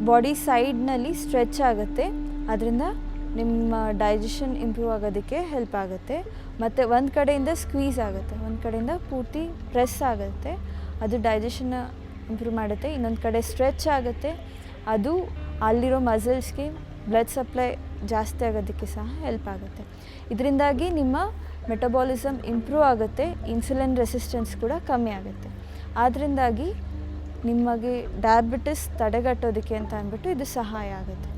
ಬಾಡಿ ಸೈಡ್ನಲ್ಲಿ ಸ್ಟ್ರೆಚ್ ಆಗುತ್ತೆ. ಅದರಿಂದ ನಿಮ್ಮ ಡೈಜೆಷನ್ ಇಂಪ್ರೂವ್ ಆಗೋದಕ್ಕೆ ಹೆಲ್ಪ್ ಆಗುತ್ತೆ. ಮತ್ತು ಒಂದು ಕಡೆಯಿಂದ ಸ್ಕ್ವೀಸ್ ಆಗುತ್ತೆ. ಒಂದು ಕಡೆಯಿಂದ ಪೂರ್ತಿ ಪ್ರೆಸ್ ಆಗುತ್ತೆ. ಅದು ಡೈಜೆಷನ್ನ ಇಂಪ್ರೂವ್ ಮಾಡುತ್ತೆ. ಇನ್ನೊಂದು ಕಡೆ ಸ್ಟ್ರೆಚ್ ಆಗುತ್ತೆ. ಅದು ಅಲ್ಲಿರೋ ಮಸಲ್ಸ್ಗೆ ಬ್ಲಡ್ ಸಪ್ಲೈ ಜಾಸ್ತಿ ಆಗೋದಕ್ಕೆ ಸಹ ಹೆಲ್ಪ್ ಆಗುತ್ತೆ. ಇದರಿಂದಾಗಿ ನಿಮ್ಮ ಮೆಟಬಾಲಿಸಮ್ ಇಂಪ್ರೂವ್ ಆಗುತ್ತೆ, ಇನ್ಸುಲಿನ್ ರೆಸಿಸ್ಟೆನ್ಸ್ ಕೂಡ ಕಮ್ಮಿ ಆಗುತ್ತೆ. ಆದ್ದರಿಂದಾಗಿ ನಿಮಗೆ ಡಯಾಬಿಟಿಸ್ ತಡೆಗಟ್ಟೋದಕ್ಕೆ ಅಂತ ಅಂದ್ಬಿಟ್ಟು ಇದು ಸಹಾಯ ಆಗುತ್ತೆ.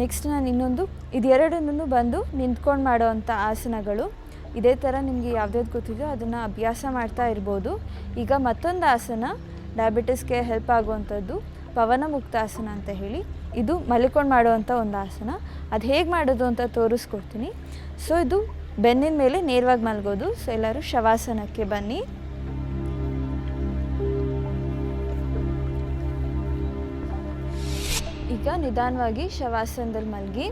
ನೆಕ್ಸ್ಟ್ ನಾನು ಇನ್ನೊಂದು ಇದೆರಡನ್ನೂ ಬಂದು ನಿಂತ್ಕೊಂಡು ಮಾಡೋವಂಥ ಆಸನಗಳು. ಇದೇ ಥರ ನಿಮಗೆ ಯಾವ್ದ್ಯಾವ್ದು ಗೊತ್ತಿದೆಯೋ ಅದನ್ನು ಅಭ್ಯಾಸ ಮಾಡ್ತಾ ಇರ್ಬೋದು. ಈಗ ಮತ್ತೊಂದು ಆಸನ, ಡಯಾಬಿಟಿಸ್ಗೆ ಹೆಲ್ಪ್ ಆಗುವಂಥದ್ದು, ಪವನ ಮುಕ್ತಾಸನ ಅಂತ ಹೇಳಿ. ಇದು ಮಲ್ಕೊಂಡು ಮಾಡುವಂಥ ಒಂದು ಆಸನ. ಅದು ಹೇಗೆ ಮಾಡೋದು ಅಂತ ತೋರಿಸ್ಕೊಡ್ತೀನಿ. ಸೊ ಇದು ಬೆನ್ನಿನ ಮೇಲೆ ನೇರವಾಗಿ ಮಲಗೋದು. ಸೊ ಎಲ್ಲರೂ ಶವಾಸನಕ್ಕೆ ಬನ್ನಿ. ಈಗ ನಿಧಾನವಾಗಿ ಶವಾಸನದಲ್ಲಿ ಮಲಗಿ.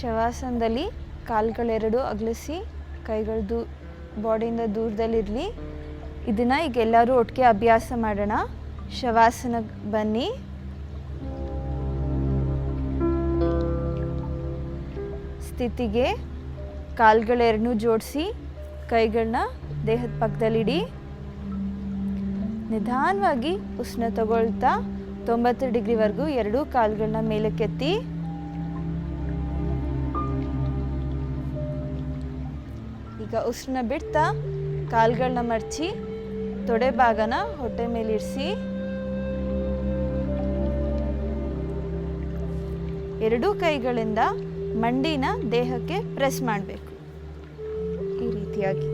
ಶವಾಸನದಲ್ಲಿ ಕಾಲುಗಳೆರಡು ಅಗಲಿಸಿ ಕೈಗಳು ದೂ ಬಾಡಿಯಿಂದ ದೂರದಲ್ಲಿರಲಿ. ಇದನ್ನು ಈಗ ಎಲ್ಲರೂ ಒಟ್ಟಿಗೆ ಅಭ್ಯಾಸ ಮಾಡೋಣ. ಶವಾಸನಕ್ಕೆ ಬನ್ನಿ. ಸ್ಥಿತಿಗೆ ಕಾಲುಗಳೆರಡನ್ನೂ ಜೋಡಿಸಿ, ಕೈಗಳನ್ನ ದೇಹದ ಪಕ್ಕದಲ್ಲಿಡಿ ನಿಧಾನವಾಗಿ ಉಷ್ಣ ತಗೊಳ್ತಾ ತೊಂಬತ್ತು ಡಿಗ್ರಿವರೆಗೂ ಎರಡೂ ಕಾಲುಗಳನ್ನ ಮೇಲಕ್ಕೆತ್ತಿ. ಈಗ ಉಷ್ಣ ಬಿಡ್ತಾ ಕಾಲುಗಳನ್ನ ಮಡಚಿ ತೊಡೆ ಭಾಗನ ಹೊಟ್ಟೆ ಮೇಲೆ ಇರಿಸಿ. ಎರಡೂ ಕೈಗಳಿಂದ ಮಂಡಿನ ದೇಹಕ್ಕೆ ಪ್ರೆಸ್ ಮಾಡಬೇಕು. ಈ ರೀತಿಯಾಗಿ.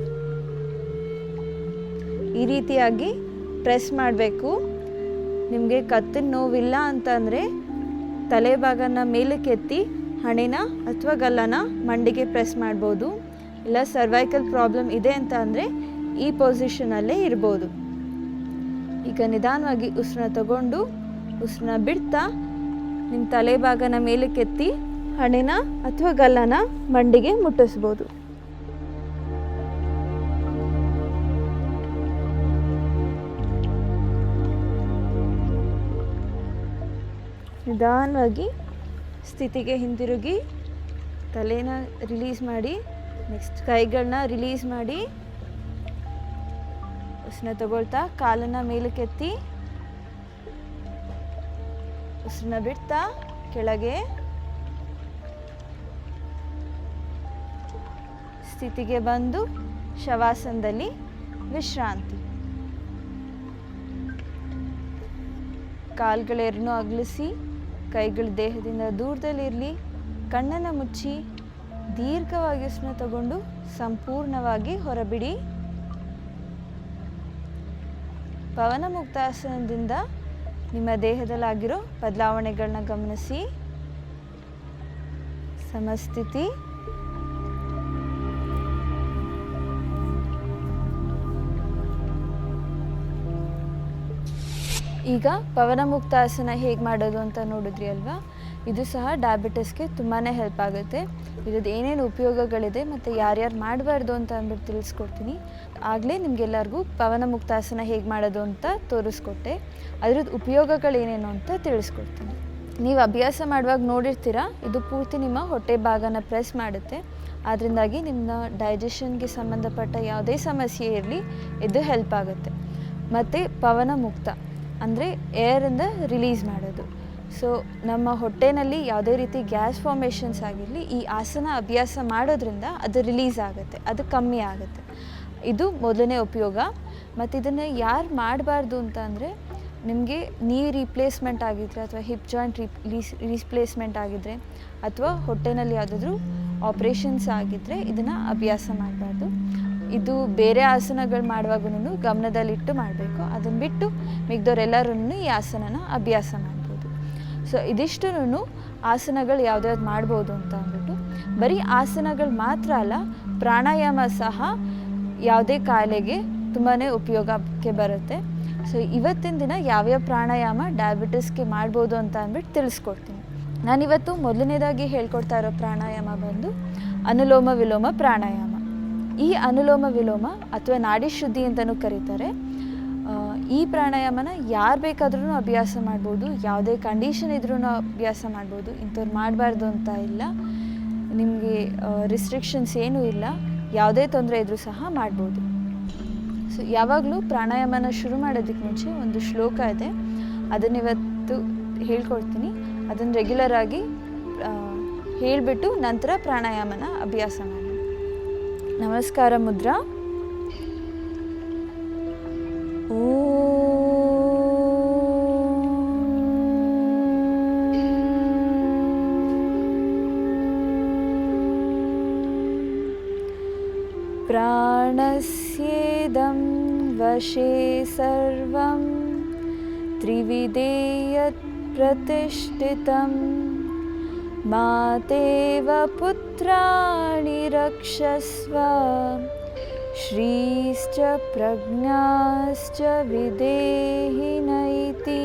ಈ ರೀತಿಯಾಗಿ ಪ್ರೆಸ್ ಮಾಡಬೇಕು. ನಿಮಗೆ ಕತ್ತಿನ ನೋವಿಲ್ಲ ಅಂತಂದರೆ ತಲೆ ಭಾಗನ ಮೇಲಕ್ಕೆ ಎತ್ತಿ ಹಣೆನ ಅಥವಾ ಗಲ್ಲನ ಮಂಡಿಗೆ ಪ್ರೆಸ್ ಮಾಡ್ಬೋದು. ಇಲ್ಲ ಸರ್ವೈಕಲ್ ಪ್ರಾಬ್ಲಮ್ ಇದೆ ಅಂತ ಅಂದರೆ ಈ ಪೊಸಿಷನಲ್ಲೇ ಇರ್ಬೋದು. ಈಗ ನಿಧಾನವಾಗಿ ಉಸಿರನ್ನ ತಗೊಂಡು, ಉಸಿರನ್ನ ಬಿಡ್ತಾ ನಿಮ್ಮ ತಲೆಭಾಗನ ಮೇಲಕ್ಕೆತ್ತಿ ಹಣೆನ ಅಥವಾ ಗಲ್ಲನ ಮಂಡಿಗೆ ಮುಟ್ಟಿಸ್ಬೋದು. ನಿಧಾನವಾಗಿ ಸ್ಥಿತಿಗೆ ಹಿಂದಿರುಗಿ, ತಲೆನ ರಿಲೀಸ್ ಮಾಡಿ ನೆಕ್ಸ್ಟ್ ಕೈಗಳನ್ನ ರಿಲೀಸ್ ಮಾಡಿ ಉಸಿರನ್ನ ತಗೊಳ್ತಾ ಕಾಲನ್ನು ಮೇಲಕ್ಕೆತ್ತಿ ಉಸಿರನ್ನ ಬಿಡ್ತಾ ಕೆಳಗೆ. ಸ್ಥಿತಿಗೆ ಬಂದು ಶವಾಸನದಲ್ಲಿ ವಿಶ್ರಾಂತಿ. ಕಾಲ್ಗಳೆರಡನ್ನು ಅಗಲಿಸಿ, ಕೈಗಳು ದೇಹದಿಂದ ದೂರದಲ್ಲಿರಲಿ, ಕಣ್ಣನ್ನು ಮುಚ್ಚಿ, ದೀರ್ಘವಾಗಿ ಉಸಿರನ್ನ ತಗೊಂಡು ಸಂಪೂರ್ಣವಾಗಿ ಹೊರಬಿಡಿ. ಪವನ ಮುಕ್ತಾಸನದಿಂದ ನಿಮ್ಮ ದೇಹದಲ್ಲಾಗಿರೋ ಬದಲಾವಣೆಗಳನ್ನ ಗಮನಿಸಿ. ಸಮಸ್ಥಿತಿ. ಈಗ ಪವನ ಮುಕ್ತಾಸನ ಹೇಗೆ ಮಾಡೋದು ಅಂತ ನೋಡಿದ್ರಿ ಅಲ್ವಾ? ಇದು ಸಹ ಡಯಾಬಿಟಿಸ್ಗೆ ತುಂಬಾ ಹೆಲ್ಪ್ ಆಗುತ್ತೆ. ಇದ್ರದ್ದು ಏನೇನು ಉಪಯೋಗಗಳಿದೆ ಮತ್ತು ಯಾರ್ಯಾರು ಮಾಡಬಾರ್ದು ಅಂತ ಅಂದ್ಬಿಟ್ಟು ತಿಳಿಸ್ಕೊಡ್ತೀನಿ. ಆಗಲೇ ನಿಮಗೆಲ್ಲರಿಗೂ ಪವನ ಮುಕ್ತಾಸನ ಹೇಗೆ ಮಾಡೋದು ಅಂತ ತೋರಿಸ್ಕೊಟ್ಟೆ. ಅದ್ರದ್ದು ಉಪಯೋಗಗಳೇನೇನು ಅಂತ ತಿಳಿಸ್ಕೊಡ್ತೀನಿ. ನೀವು ಅಭ್ಯಾಸ ಮಾಡುವಾಗ ನೋಡಿರ್ತೀರ, ಇದು ಪೂರ್ತಿ ನಿಮ್ಮ ಹೊಟ್ಟೆ ಭಾಗನ ಪ್ರೆಸ್ ಮಾಡುತ್ತೆ. ಅದರಿಂದಾಗಿ ನಿಮ್ಮ ಡೈಜೆಷನ್ಗೆ ಸಂಬಂಧಪಟ್ಟ ಯಾವುದೇ ಸಮಸ್ಯೆ ಇರಲಿ, ಇದು ಹೆಲ್ಪ್ ಆಗುತ್ತೆ. ಮತ್ತು ಪವನ ಮುಕ್ತ. ಅಂದರೆ ಏರಿಂದ ರಿಲೀಸ್ ಮಾಡೋದು. ಸೊ ನಮ್ಮ ಹೊಟ್ಟೆನಲ್ಲಿ ಯಾವುದೇ ರೀತಿ ಗ್ಯಾಸ್ ಫಾರ್ಮೇಷನ್ಸ್ ಆಗಿರಲಿ, ಈ ಆಸನ ಅಭ್ಯಾಸ ಮಾಡೋದ್ರಿಂದ ಅದು ರಿಲೀಸ್ ಆಗುತ್ತೆ, ಅದು ಕಮ್ಮಿ ಆಗುತ್ತೆ. ಇದು ಮೊದಲನೇ ಉಪಯೋಗ. ಮತ್ತು ಇದನ್ನು ಯಾರು ಮಾಡಬಾರ್ದು ಅಂತ ಅಂದರೆ, ನಿಮಗೆ ನೀ ರೀಪ್ಲೇಸ್ಮೆಂಟ್ ಆಗಿದ್ದರೆ ಅಥವಾ ಹಿಪ್ ಜಾಯಿಂಟ್ ರೀಪ್ಲೇಸ್ಮೆಂಟ್ ಆಗಿದ್ದರೆ ಅಥವಾ ಹೊಟ್ಟೆನಲ್ಲಿ ಯಾವುದಾದ್ರೂ ಆಪ್ರೇಷನ್ಸ್ ಆಗಿದ್ದರೆ ಇದನ್ನು ಅಭ್ಯಾಸ ಮಾಡಬಾರ್ದು. ಇದು ಬೇರೆ ಆಸನಗಳು ಮಾಡುವಾಗೂ ಗಮನದಲ್ಲಿಟ್ಟು ಮಾಡಬೇಕು. ಅದನ್ನು ಬಿಟ್ಟು ಮಿಗ್ದವರೆಲ್ಲರೂ ಈ ಆಸನನ ಅಭ್ಯಾಸ ಮಾಡ್ಬೋದು. ಸೊ ಇದಿಷ್ಟು ಆಸನಗಳು ಯಾವ್ದ್ಯಾವ್ದು ಮಾಡ್ಬೋದು ಅಂತ ಅಂದ್ಬಿಟ್ಟು, ಬರೀ ಆಸನಗಳು ಮಾತ್ರ ಅಲ್ಲ, ಪ್ರಾಣಾಯಾಮ ಸಹ ಯಾವುದೇ ಕಾಯಿಲೆಗೆ ತುಂಬಾ ಉಪಯೋಗಕ್ಕೆ ಬರುತ್ತೆ. ಸೊ ಇವತ್ತಿನ ದಿನ ಯಾವ್ಯಾವ ಪ್ರಾಣಾಯಾಮ ಡಯಾಬಿಟಿಸ್ಗೆ ಮಾಡ್ಬೋದು ಅಂತ ಅಂದ್ಬಿಟ್ಟು ತಿಳಿಸ್ಕೊಡ್ತೀನಿ. ನಾನಿವತ್ತು ಮೊದಲನೇದಾಗಿ ಹೇಳ್ಕೊಡ್ತಾ ಇರೋ ಪ್ರಾಣಾಯಾಮ ಬಂದು ಅನುಲೋಮ ವಿಲೋಮ ಪ್ರಾಣಾಯಾಮ. ಈ ಅನುಲೋಮ ವಿಲೋಮ ಅಥವಾ ನಾಡಿ ಶುದ್ಧಿ ಅಂತಲೂ ಕರೀತಾರೆ. ಈ ಪ್ರಾಣಾಯಾಮನ ಯಾರು ಬೇಕಾದ್ರೂ ಅಭ್ಯಾಸ ಮಾಡ್ಬೋದು, ಯಾವುದೇ ಕಂಡೀಷನ್ ಇದ್ರೂ ಅಭ್ಯಾಸ ಮಾಡ್ಬೋದು, ಇಂಥವ್ರು ಮಾಡಬಾರ್ದು ಅಂತ ಇಲ್ಲ. ನಿಮಗೆ ರಿಸ್ಟ್ರಿಕ್ಷನ್ಸ್ ಏನೂ ಇಲ್ಲ, ಯಾವುದೇ ತೊಂದರೆ ಇದ್ರೂ ಸಹ ಮಾಡ್ಬೋದು. ಸೊ ಯಾವಾಗಲೂ ಪ್ರಾಣಾಯಾಮನ ಶುರು ಮಾಡೋದಕ್ಕೆ ಮುಂಚೆ ಒಂದು ಶ್ಲೋಕ ಇದೆ. ಅದನ್ನ ಇವತ್ತು ಹೇಳ್ಕೊಡ್ತೀನಿ. ಅದನ್ನು ರೆಗ್ಯುಲರ್ ಆಗಿ ಹೇಳಿಬಿಟ್ಟು ನಂತರ ಪ್ರಾಣಾಯಾಮನ ಅಭ್ಯಾಸ ಮಾಡಿ नमस्कारं मुद्रा। प्राणस्येदं वशे सर्वं त्रिविधेयप्रतिष्ठितम् मातेव पुत्राणि रक्षस्व श्रीश्च प्रज्ञाश्च विदेहि नैति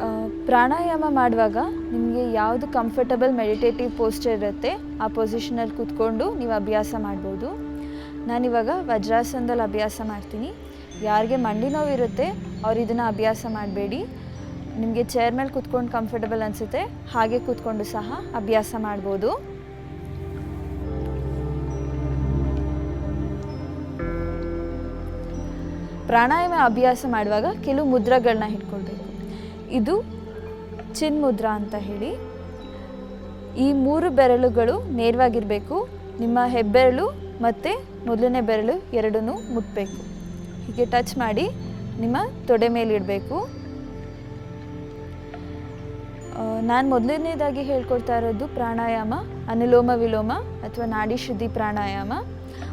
ಆ, ಪ್ರಾಣಾಯಾಮ ಮಾಡುವಾಗ ನಿಮಗೆ ಯಾವುದು ಕಂಫರ್ಟಬಲ್ ಮೆಡಿಟೇಟಿವ್ ಪೋಸ್ಚರ್ ಇರುತ್ತೆ ಆ ಪೊಸಿಷನಲ್ಲಿ ಕೂತ್ಕೊಂಡು ನೀವು ಅಭ್ಯಾಸ ಮಾಡ್ಬೋದು ನಾನಿವಾಗ ವಜ್ರಾಸನದಲ್ಲಿ ಅಭ್ಯಾಸ ಮಾಡ್ತೀನಿ ಯಾರಿಗೆ ಮಂಡಿ ನೋವು ಇರುತ್ತೆ ಅವ್ರು ಇದನ್ನು ಅಭ್ಯಾಸ ಮಾಡಬೇಡಿ. ನಿಮಗೆ ಚೇರ್ ಮೇಲೆ ಕೂತ್ಕೊಂಡು ಕಂಫರ್ಟಬಲ್ ಅನಿಸುತ್ತೆ. ಹಾಗೆ ಕೂತ್ಕೊಂಡು ಸಹ ಅಭ್ಯಾಸ ಮಾಡ್ಬೋದು. ಪ್ರಾಣಾಯಾಮ ಅಭ್ಯಾಸ ಮಾಡುವಾಗ ಕೆಲವು ಮುದ್ರಗಳನ್ನ ಹಿಡ್ಕೊಳ್ಬೇಕು. ಇದು ಚಿನ್ ಮುದ್ರಾ ಅಂತ ಹೇಳಿ. ಈ ಮೂರು ಬೆರಳುಗಳು ನೇರವಾಗಿರಬೇಕು. ನಿಮ್ಮ ಹೆಬ್ಬೆರಳು ಮತ್ತು ಮೊದಲನೇ ಬೆರಳು ಎರಡನ್ನೂ ಮುಟ್ಟಬೇಕು ಹೀಗೆ ಟಚ್ ಮಾಡಿ. ನಿಮ್ಮ ತೊಡೆ ಮೇಲೆ ಇಡಬೇಕು. ನಾನು ಮೊದಲನೇದಾಗಿ ಹೇಳ್ಕೊಡ್ತಾ ಇರೋದು ಪ್ರಾಣಾಯಾಮ, ಅನುಲೋಮ ವಿಲೋಮ ಅಥವಾ ನಾಡಿ ಶುದ್ಧಿ ಪ್ರಾಣಾಯಾಮ.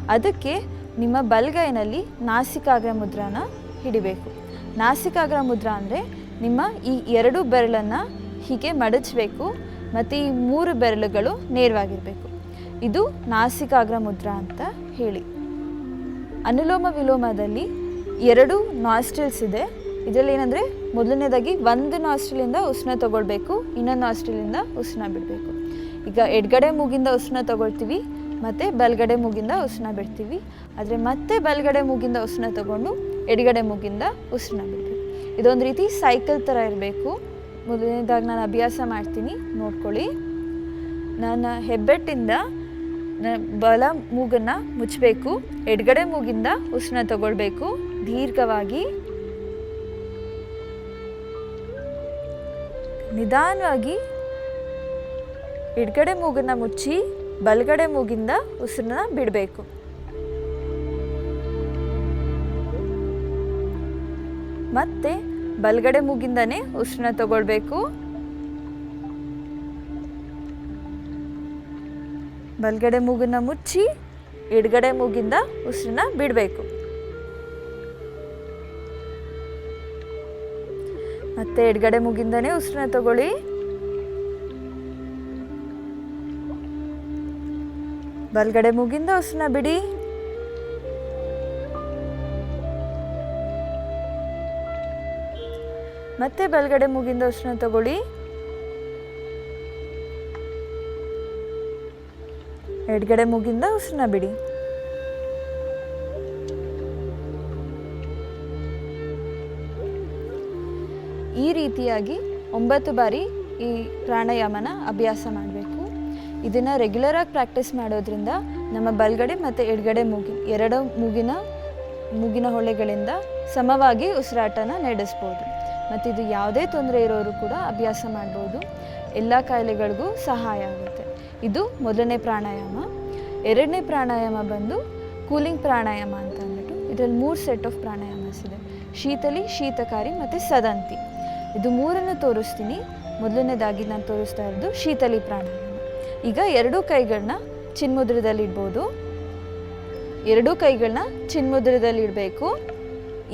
ಅದಕ್ಕೆ ನಿಮ್ಮ ಬಲಗೈನಲ್ಲಿ ನಾಸಿಕಾಗ್ರ ಮುದ್ರಾನ ಹಿಡಿಬೇಕು. ನಾಸಿಕಾಗ್ರ ಮುದ್ರ ಅಂದರೆ ನಿಮ್ಮ ಈ ಎರಡು ಬೆರಳನ್ನು ಹೀಗೆ ಮಡಚಬೇಕು ಮತ್ತು ಈ ಮೂರು ಬೆರಳುಗಳು ನೇರವಾಗಿರಬೇಕು. ಇದು ನಾಸಿಕಾಗ್ರ ಮುದ್ರ ಅಂತ ಹೇಳಿ. ಅನುಲೋಮ ವಿಲೋಮದಲ್ಲಿ ಎರಡು ನಾಸ್ಟ್ರಿಲ್ಸ್ ಇದೆ. ಇದರಲ್ಲಿ ಏನಂದರೆ, ಮೊದಲನೇದಾಗಿ ಒಂದು ನಾಸ್ಟ್ರಿಲಿಂದ ಉಷ್ಣ ತಗೊಳ್ಬೇಕು, ಇನ್ನೊಂದು ನಾಸ್ಟ್ರಿಲಿಂದ ಉಷ್ಣ ಬಿಡಬೇಕು. ಈಗ ಎಡಗಡೆ ಮೂಗಿಂದ ಉಷ್ಣ ತಗೊಳ್ತೀವಿ, ಮತ್ತು ಬಲಗಡೆ ಮೂಗಿಂದ ಉಷ್ಣ ಬಿಡ್ತೀವಿ. ಆದರೆ ಮತ್ತೆ ಬಲಗಡೆ ಮೂಗಿಂದ ಉಷ್ಣ ತಗೊಂಡು ಎಡಗಡೆ ಮೂಗಿಂದ ಉಷ್ಣ ಬಿಡ್ತೀವಿ ಇದೊಂದು ರೀತಿ ಸೈಕಲ್ ಥರ ಇರಬೇಕು. ಮೊದಲನೇದಾಗಿ ನಾನು ಅಭ್ಯಾಸ ಮಾಡ್ತೀನಿ, ನೋಡ್ಕೊಳ್ಳಿ. ನನ್ನ ಹೆಬ್ಬೆಟ್ಟಿಂದ ಬಲ ಮೂಗನ್ನು ಮುಚ್ಚಬೇಕು ಎಡಗಡೆ ಮೂಗಿಂದ ಉಷ್ಣ ತಗೊಳ್ಬೇಕು. ದೀರ್ಘವಾಗಿ ನಿಧಾನವಾಗಿ ಎಡಗಡೆ ಮೂಗನ್ನ ಮುಚ್ಚಿ ಬಲಗಡೆ ಮೂಗಿಂದ ಉಸಿರನ್ನ ಬಿಡಬೇಕು. ಮತ್ತೆ ಬಲಗಡೆ ಮೂಗಿಂದನೇ ಉಸಿರನ್ನ ತಗೊಳ್ಬೇಕು. ಬಲಗಡೆ ಮೂಗನ್ನ ಮುಚ್ಚಿ ಎಡಗಡೆ ಮೂಗಿಂದ ಉಸಿರನ್ನ ಬಿಡಬೇಕು. ಮತ್ತೆ ಎಡಗಡೆ ಮುಗಿಂದನೇ ಉಸಿರನ್ನ ತಗೊಳ್ಳಿ. ಬಲಗಡೆ ಮುಗಿಂದ ಉಸಿರನ್ನ ಬಿಡಿ. ಮತ್ತೆ ಬಲಗಡೆ ಮುಗಿಂದ ಉಸಿರನ್ನ ತಗೊಳ್ಳಿ. ಎಡಗಡೆ ಮುಗಿಂದ ಉಸಿರನ್ನ ಬಿಡಿ. ರೀತಿಯಾಗಿ ಒಂಬತ್ತು ಬಾರಿ ಈ ಪ್ರಾಣಾಯಾಮನ ಅಭ್ಯಾಸ ಮಾಡಬೇಕು. ಇದನ್ನು ರೆಗ್ಯುಲರಾಗಿ ಪ್ರಾಕ್ಟೀಸ್ ಮಾಡೋದ್ರಿಂದ ನಮ್ಮ ಬಲ್ಗಡೆ ಮತ್ತು ಎಡಗಡೆ ಮೂಗಿ, ಎರಡು ಮೂಗಿನ ಮೂಗಿನ ಹೊಳೆಗಳಿಂದ ಸಮವಾಗಿ ಉಸಿರಾಟನ ನಡೆಸ್ಬೋದು. ಮತ್ತು ಇದು ಯಾವುದೇ ತೊಂದರೆ ಇರೋರು ಕೂಡ ಅಭ್ಯಾಸ ಮಾಡ್ಬೋದು. ಎಲ್ಲ ಕಾಯಿಲೆಗಳಿಗೂ ಸಹಾಯ ಆಗುತ್ತೆ. ಇದು ಮೊದಲನೇ ಪ್ರಾಣಾಯಾಮ. ಎರಡನೇ ಪ್ರಾಣಾಯಾಮ ಬಂದು ಕೂಲಿಂಗ್ ಪ್ರಾಣಾಯಾಮ ಅಂತ ಅಂದ್ಬಿಟ್ಟು ಇದರಲ್ಲಿ ಮೂರು ಸೆಟ್ ಆಫ್ ಪ್ರಾಣಾಯಾಮಸ್ ಇದೆ ಶೀತಲಿ, ಶೀತಕಾರಿ ಮತ್ತು ಸದಂತಿ. ಇದು ಮೂರನ್ನು ತೋರಿಸ್ತೀನಿ. ಮೊದಲನೇದಾಗಿ ನಾನು ತೋರಿಸ್ತಾ ಇರೋದು ಶೀತಲಿ ಪ್ರಾಣಾಯಾಮ ಈಗ ಎರಡೂ ಕೈಗಳನ್ನ ಚಿನ್ಮುದ್ರದಲ್ಲಿ ಇಡ್ಬೋದು. ಎರಡೂ ಕೈಗಳನ್ನ ಚಿನ್ಮುದ್ರದಲ್ಲಿ ಇಡಬೇಕು.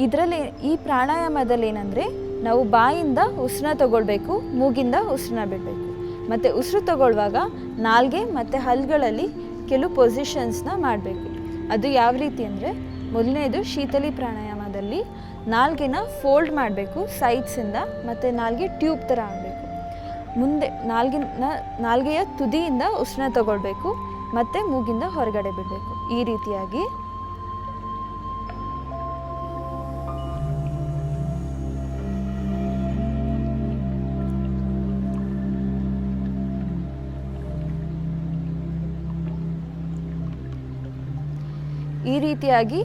ಇದರಲ್ಲಿ ಈ ಪ್ರಾಣಾಯಾಮದಲ್ಲಿ ಏನಂದರೆ ನಾವು ಬಾಯಿಂದ ಉಸಿರನ್ನ ತಗೊಳ್ಬೇಕು, ಮೂಗಿಂದ ಉಸಿರನ್ನ ಬಿಡಬೇಕು. ಮತ್ತು ಉಸಿರು ತಗೊಳ್ಳುವಾಗ ನಾಲ್ಗೆ ಮತ್ತು ಹಲ್ಗಳಲ್ಲಿ ಕೆಲವು ಪೊಸಿಷನ್ಸ್ನ ಮಾಡಬೇಕು. ಅದು ಯಾವ ರೀತಿ ಅಂದರೆ ಮೊದಲನೇದು ಶೀತಲಿ ಪ್ರಾಣಾಯಾಮದಲ್ಲಿ ನಾಲ್ಗೆನ ಫೋಲ್ಡ್ ಮಾಡಬೇಕು ಸೈಡ್ಸಿಂದ ಮತ್ತು ನಾಲ್ಗೆ ಟ್ಯೂಬ್ ಥರ ಆಗಬೇಕು. ಮುಂದೆ ನಾಲ್ಗಿನ, ನಾಲ್ಗೆಯ ತುದಿಯಿಂದ ಉಷ್ಣ ತಗೊಳ್ಬೇಕು ಮತ್ತು ಮೂಗಿಂದ ಹೊರಗಡೆ ಬಿಡಬೇಕು. ಈ ರೀತಿಯಾಗಿ. ಈ ರೀತಿಯಾಗಿ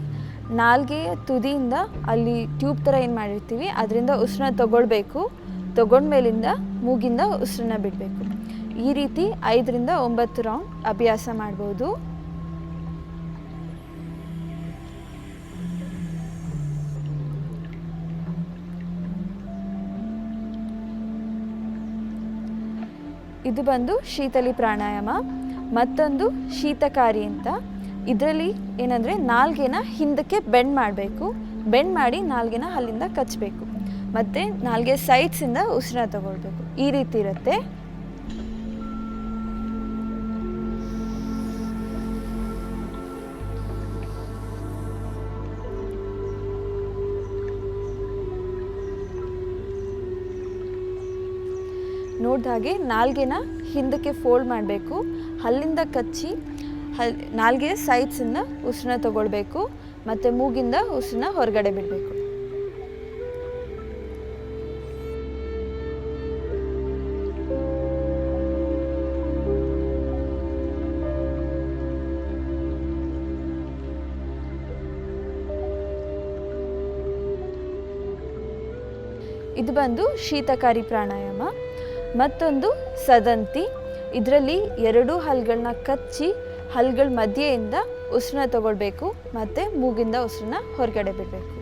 ನಾಲ್ಗೆಯ ತುದಿಯಿಂದ ಅಲ್ಲಿ ಟ್ಯೂಬ್ ಥರ ಏನು ಮಾಡಿರ್ತೀವಿ, ಅದರಿಂದ ಉಸಿರನ್ನ ತಗೊಳ್ಬೇಕು. ತಗೊಂಡ್ಮೇಲಿಂದ ಮೂಗಿಂದ ಉಸಿರನ್ನ ಬಿಡಬೇಕು. ಈ ರೀತಿ ಐದರಿಂದ ಒಂಬತ್ತು ರೌಂಡ್ ಅಭ್ಯಾಸ ಮಾಡ್ಬೋದು. ಇದು ಬಂದು ಶೀತಲಿ ಪ್ರಾಣಾಯಾಮ. ಮತ್ತೊಂದು ಶೀತಕಾರಿ ಅಂತ. ಇದರಲ್ಲಿ ಏನಂದರೆ ನಾಲ್ಗೆನ ಹಿಂದಕ್ಕೆ ಬೆಂಡ್ ಮಾಡಬೇಕು. ಬೆಂಡ್ ಮಾಡಿ ನಾಲ್ಗೆನ ಅಲ್ಲಿಂದ ಕಚ್ಚಬೇಕು ಮತ್ತು ನಾಲ್ಗೆ ಸೈಡ್ಸಿಂದ ಉಸಿರ ತಗೊಳ್ಬೇಕು. ಈ ರೀತಿ ಇರುತ್ತೆ. ನೋಡ್ದ ಹಾಗೆ ನಾಲ್ಗೆನ ಹಿಂದಕ್ಕೆ ಫೋಲ್ಡ್ ಮಾಡಬೇಕು. ಅಲ್ಲಿಂದ ಕಚ್ಚಿ ಹಲ್, ನಾಲ್ಗೆ ಸೈಡ್ಸಿಂದ ಉಸಿರನ್ನ ತಗೊಳ್ಬೇಕು, ಮತ್ತು ಮೂಗಿಂದ ಉಸಿರನ್ನ ಹೊರಗಡೆ ಬಿಡಬೇಕು. ಇದು ಬಂದು ಶೀತಕಾರಿ ಪ್ರಾಣಾಯಾಮ, ಮತ್ತೊಂದು ಸದಂತಿ. ಇದರಲ್ಲಿ ಎರಡು ಹಲ್ಗಳನ್ನ ಕಚ್ಚಿ ಹಲ್ಗಳ ಮಧ್ಯೆಯಿಂದ ಉಸಿರನ್ನ ತಗೊಳ್ಬೇಕು ಮತ್ತು ಮೂಗಿಂದ ಉಸಿರನ್ನ ಹೊರಗಡೆ ಬಿಡಬೇಕು.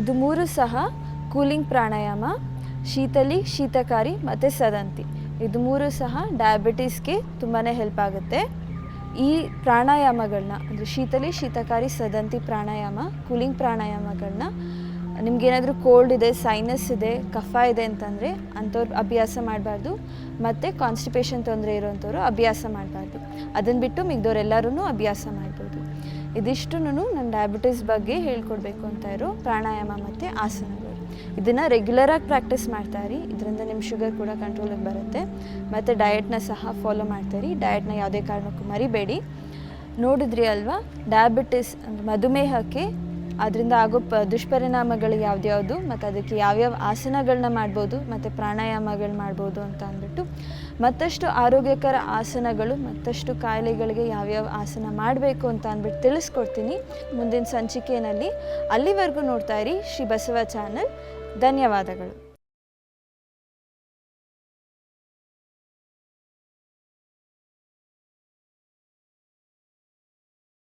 ಇದು ಮೂರು ಸಹ ಕೂಲಿಂಗ್ ಪ್ರಾಣಾಯಾಮ, ಶೀತಲಿ, ಶೀತಕಾರಿ ಮತ್ತು ಸದಂತಿ. ಇದು ಮೂರು ಸಹ ಡಯಾಬಿಟೀಸ್ಗೆ ತುಂಬಾ ಹೆಲ್ಪ್ ಆಗುತ್ತೆ. ಈ ಪ್ರಾಣಾಯಾಮಗಳನ್ನ, ಅಂದರೆ ಶೀತಲಿ ಶೀತಕಾರಿ ಸದಂತಿ ಪ್ರಾಣಾಯಾಮ, ಕೂಲಿಂಗ್ ಪ್ರಾಣಾಯಾಮಗಳನ್ನ ನಿಮಗೇನಾದರೂ ಕೋಲ್ಡ್ ಇದೆ ಸೈನಸ್ ಇದೆ, ಕಫ ಇದೆ ಅಂತಂದರೆ ಅಂಥವ್ರು ಅಭ್ಯಾಸ ಮಾಡಬಾರ್ದು. ಮತ್ತು ಕಾನ್ಸ್ಟಿಪೇಷನ್ ತೊಂದರೆ ಇರೋವಂಥವ್ರು ಅಭ್ಯಾಸ ಮಾಡಬಾರ್ದು. ಅದನ್ನು ಬಿಟ್ಟು ಮಿಗ್ದವ್ರೆಲ್ಲರೂ ಅಭ್ಯಾಸ ಮಾಡ್ಬೋದು. ಇದಿಷ್ಟು ನನ್ನ ಡಯಾಬಿಟಿಸ್ ಬಗ್ಗೆ ಹೇಳ್ಕೊಡ್ಬೇಕು ಅಂತ ಇರೋ ಪ್ರಾಣಾಯಾಮ ಮತ್ತು ಆಸನಗಳು. ಇದನ್ನು ರೆಗ್ಯುಲರಾಗಿ ಪ್ರಾಕ್ಟೀಸ್ ಮಾಡ್ತಾ ಇರಿ. ಇದರಿಂದ ನಿಮ್ಮ ಶುಗರ್ ಕೂಡ ಕಂಟ್ರೋಲಿಗೆ ಬರುತ್ತೆ. ಮತ್ತು ಡಯಟ್ನ ಸಹ ಫಾಲೋ ಮಾಡ್ತಾಯಿರಿ ಡಯಟ್ನ ಯಾವುದೇ ಕಾರಣಕ್ಕೂ ಮರಿಬೇಡಿ. ನೋಡಿದ್ರಿ ಅಲ್ವಾ? ಡಯಾಬಿಟಿಸ್ ಮಧುಮೇಹಕ್ಕೆ ಅದರಿಂದ ಆಗೋ ಪ, ದುಷ್ಪರಿಣಾಮಗಳು ಯಾವ್ದ್ಯಾವುದು ಮತ್ತು ಅದಕ್ಕೆ ಯಾವ್ಯಾವ ಆಸನಗಳನ್ನ ಮಾಡ್ಬೋದು ಮತ್ತು ಪ್ರಾಣಾಯಾಮಗಳು ಮಾಡ್ಬೋದು ಅಂತ ಅಂದ್ಬಿಟ್ಟು ಮತ್ತಷ್ಟು ಆರೋಗ್ಯಕರ ಆಸನಗಳು, ಮತ್ತಷ್ಟು ಕಾಯಿಲೆಗಳಿಗೆ ಯಾವ್ಯಾವ ಆಸನ ಮಾಡಬೇಕು ಅಂತ ಅಂದ್ಬಿಟ್ಟು ತಿಳಿಸ್ಕೊಡ್ತೀನಿ. ಮುಂದಿನ ಸಂಚಿಕೆಯಲ್ಲಿ ಅಲ್ಲಿವರೆಗೂ ನೋಡ್ತಾ ಇರಿ ಶ್ರೀ ಬಸವ ಚಾನಲ್. ಧನ್ಯವಾದಗಳು.